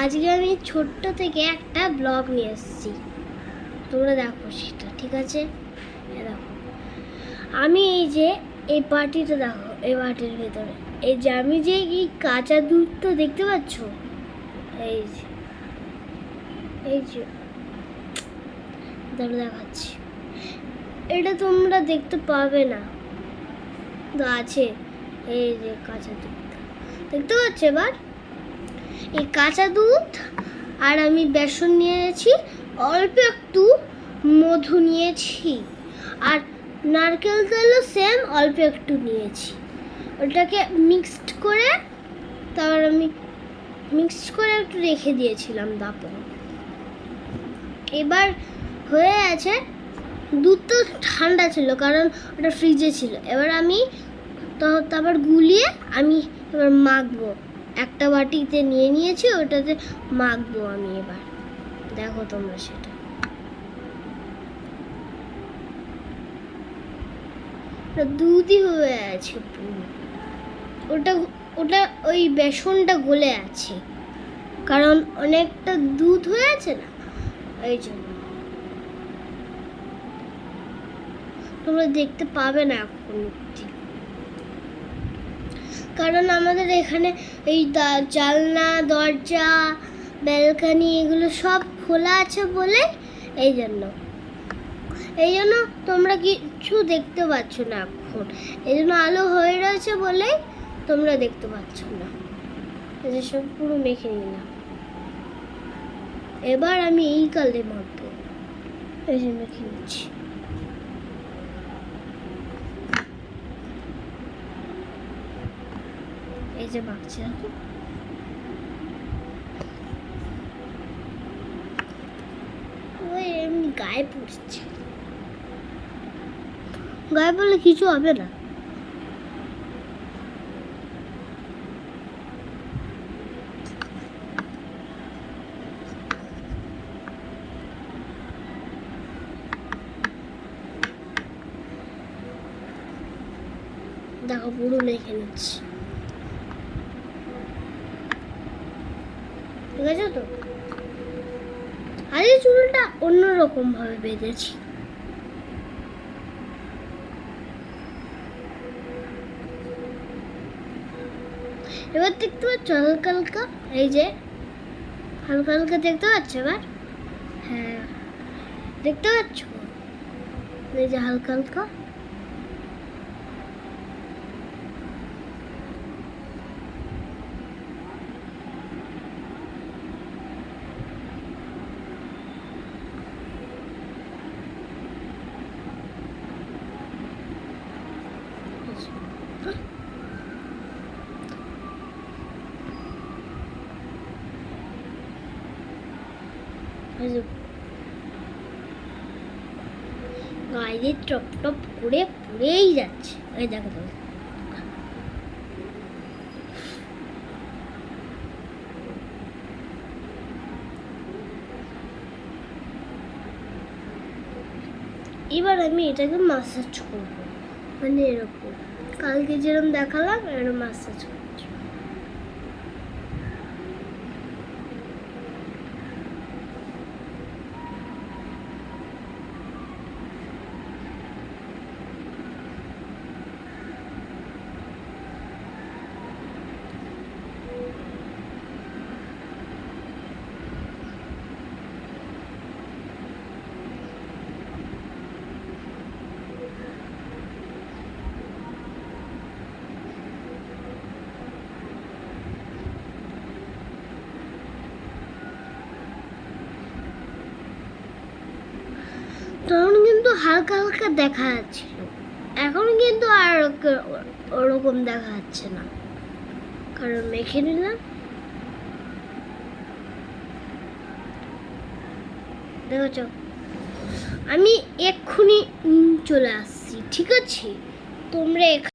আজকে আমি ছোট্ট থেকে একটা ব্লগ নিয়ে এসেছি। তোমরা দেখো সেটা, ঠিক আছে? দেখো। আমি এই যে, এই পার্টিটা দেখো, এই পার্টির ভেতরে। এই যে আমি যে এই কাঁচা দুধটা দেখতে পাচ্ছ? এই যে এই যে দাঁড়া দেখাচ্ছি। এটা তোমরা দেখতে পাবে না। তো আছে, এই যে কাঁচা দুধ দেখতে পাচ্ছ এবার? এই কাঁচা দুধ আর আমি বেসন নিয়েছি, অল্প একটু মধু নিয়েছি আর নারকেল তেলও সেম অল্প একটু নিয়েছি। ওটাকে মিক্সড করে তারপর আমি মিক্সড করে একটু রেখে দিয়েছিলাম দাপন। এবার হয়ে আছে দুধ তো ঠান্ডা ছিল কারণ ওটা ফ্রিজে ছিল। এবার আমি তো, তারপর গুলিয়ে আমি এবার মাখবো। একটা বাটিতে নিয়ে নিয়েছি, ওটাতে মাখবো আমি এবার। দেখো তোমরা সেটা। দুধই হয়ে আছে পুরো। ওটা ওটা ওই বেসনটা গলে আছে। কারণ অনেকটা দুধ হয়ে আছে না? এই জন্য। তোমরা দেখতে পাবে না এখন অব্দি। কারণ আমাদের এখানে এই জানলা দরজা, ব্যালকানি এগুলো সব খোলা আছে বলে এই জন্য। এই জন্য তোমরা কিছু দেখতে পাচ্ছ না এখন। এই জন্য আলো হয়ে রয়েছে বলে তোমরা দেখতে পাচ্ছ না। সব পুরো মেখে নিলাম। এবার আমি এই কালে মাখবো এই যে মেখে নিচ্ছি। এই যে দেখো ওই এমনি গায়ে পড়ছে। গায়ে পড়লে কিছু হবে না। দেখো, পুরো মেখে নিচ্ছি। ঠিক আছে তো? আজকে চুলটা অন্যরকম ভাবে বেঁধেছি। এবার দেখতে পাচ্ছ হালকা হালকা, এই যে হালকা হালকা দেখতে পাচ্ছ এবার? হ্যাঁ দেখতে পাচ্ছ? এই যে হালকা হালকা। গায়ে টপ টপ করে পুড়েই যাচ্ছে। ওই দেখো তো। এবার আমি এটাকে মাসাজ করব। মানে এরকম। কালকে যেরকম দেখালাম এরকম মাসাজ করছি তখন কিন্তু হালকা হালকা দেখা যাচ্ছিল। এখন কিন্তু আর ওরকম দেখা যাচ্ছে না। কারণ মেখে নিলাম। দেখেছ আমি এক্ষুনি চলে আসছি, ঠিক আছে? তোমরা